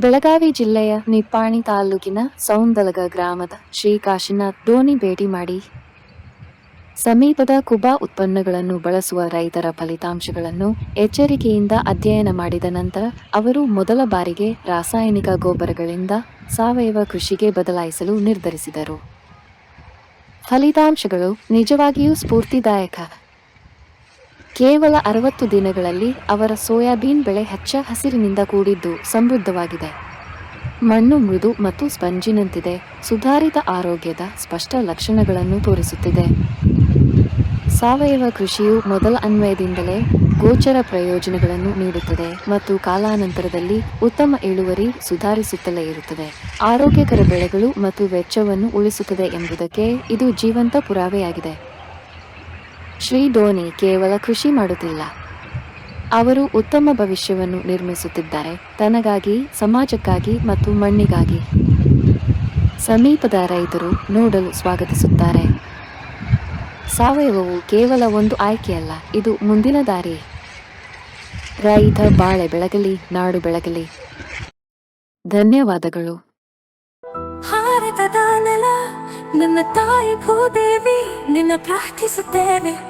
ಬೆಳಗಾವಿ ಜಿಲ್ಲೆಯ ನಿಪ್ಪಾಣಿ ತಾಲೂಕಿನ ಸೌಂದಲಗ ಗ್ರಾಮದ ಶ್ರೀ ಕಾಶಿನಾಥ್ ಧೋನಿ ಭೇಟಿ ಮಾಡಿ ಸಮೀಪದ ಕುಬಾ ಉತ್ಪನ್ನಗಳನ್ನು ಬಳಸುವ ರೈತರ ಫಲಿತಾಂಶಗಳನ್ನು ಎಚ್ಚರಿಕೆಯಿಂದ ಅಧ್ಯಯನ ಮಾಡಿದ ನಂತರ ಅವರು ಮೊದಲ ಬಾರಿಗೆ ರಾಸಾಯನಿಕ ಗೊಬ್ಬರಗಳಿಂದ ಸಾವಯವ ಕೃಷಿಗೆ ಬದಲಾಯಿಸಲು ನಿರ್ಧರಿಸಿದರು. ಫಲಿತಾಂಶಗಳು ನಿಜವಾಗಿಯೂ ಸ್ಫೂರ್ತಿದಾಯಕ ಕೇವಲ ಅರವತ್ತು ದಿನಗಳಲ್ಲಿ ಅವರ ಸೋಯಾಬೀನ್ ಬೆಳೆ ಹಚ್ಚ ಹಸಿರಿನಿಂದ ಕೂಡಿದ್ದು ಸಮೃದ್ಧವಾಗಿದೆ. ಮಣ್ಣು ಮೃದು ಮತ್ತು ಸ್ಪಂಜಿನಂತಿದೆ. ಸುಧಾರಿತ ಆರೋಗ್ಯದ ಸ್ಪಷ್ಟ ಲಕ್ಷಣಗಳನ್ನು ತೋರಿಸುತ್ತಿದೆ. ಸಾವಯವ ಕೃಷಿಯು ಮೊದಲ ಅನ್ವಯದಿಂದಲೇ ಗೋಚರ ಪ್ರಯೋಜನಗಳನ್ನು ನೀಡುತ್ತದೆ ಮತ್ತು ಕಾಲಾನಂತರದಲ್ಲಿ ಉತ್ತಮ ಇಳುವರಿ ಸುಧಾರಿಸುತ್ತಲೇ ಇರುತ್ತದೆ. ಆರೋಗ್ಯಕರ ಬೆಳೆಗಳು ಮತ್ತು ವೆಚ್ಚವನ್ನು ಉಳಿಸುತ್ತದೆ ಎಂಬುದಕ್ಕೆ ಇದು ಜೀವಂತ ಪುರಾವೆಯಾಗಿದೆ. ಶ್ರೀ ಧೋನಿ ಕೇವಲ ಕೃಷಿ ಮಾಡುತ್ತಿಲ್ಲ. ಅವರು ಉತ್ತಮ ಭವಿಷ್ಯವನ್ನು ನಿರ್ಮಿಸುತ್ತಿದ್ದಾರೆ. ತನಗಾಗಿ, ಸಮಾಜಕ್ಕಾಗಿ ಮತ್ತು ಮಣ್ಣಿಗಾಗಿ. ಸಮೀಪದ ರೈತರು ನೋಡಲು ಸ್ವಾಗತಿಸುತ್ತಾರೆ. ಸಾವಯವವು ಕೇವಲ ಒಂದು ಆಯ್ಕೆಯಲ್ಲ, ಇದು ಮುಂದಿನ ದಾರಿ. ರೈತ ಬಾಳೆ ಬೆಳಗಲಿ, ನಾಡು ಬೆಳಗಲಿ. ಧನ್ಯವಾದಗಳು. ನನ್ನ ತಾಯಿ ಭೂದೇವಿ, ನಿನ್ನ ಪ್ರಾರ್ಥಿಸುತ್ತೇವೆ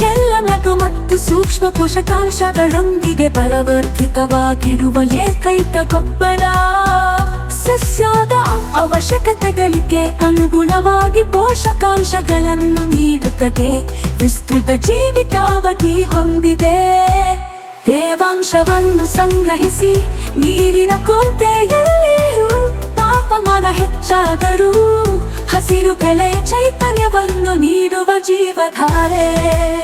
ಎಲ್ಲ ಮತ್ತು ಸೂಕ್ಷ್ಮ ಪೋಷಕಾಂಶಗಳೊಂದಿಗೆ ಬಲವರ್ಧಿತವಾಗಿರುವ ಏಕೈಕ ಗೊಬ್ಬರ ಸಸ್ಯದ ಅವಶ್ಯಕತೆಗಳಿಗೆ ಅನುಗುಣವಾಗಿ ಪೋಷಕಾಂಶಗಳನ್ನು ನೀಡುತ್ತದೆ. ವಿಸ್ತೃತ ಜೀವಿತಾವಧಿ ಹೊಂದಿದೆ. ತೇವಾಂಶವನ್ನು ಸಂಗ್ರಹಿಸಿ ನೀರಿನ ಕೊರತೆಯಲ್ಲಿಯೂ ತಾಪಮಾನ ಹೆಚ್ಚಾದರೂ ಹಸಿರು ಬೆಳೆ ಚೈತನ್ಯವನ್ನು ನೀಡುವ ಜೀವಧಾರೆ.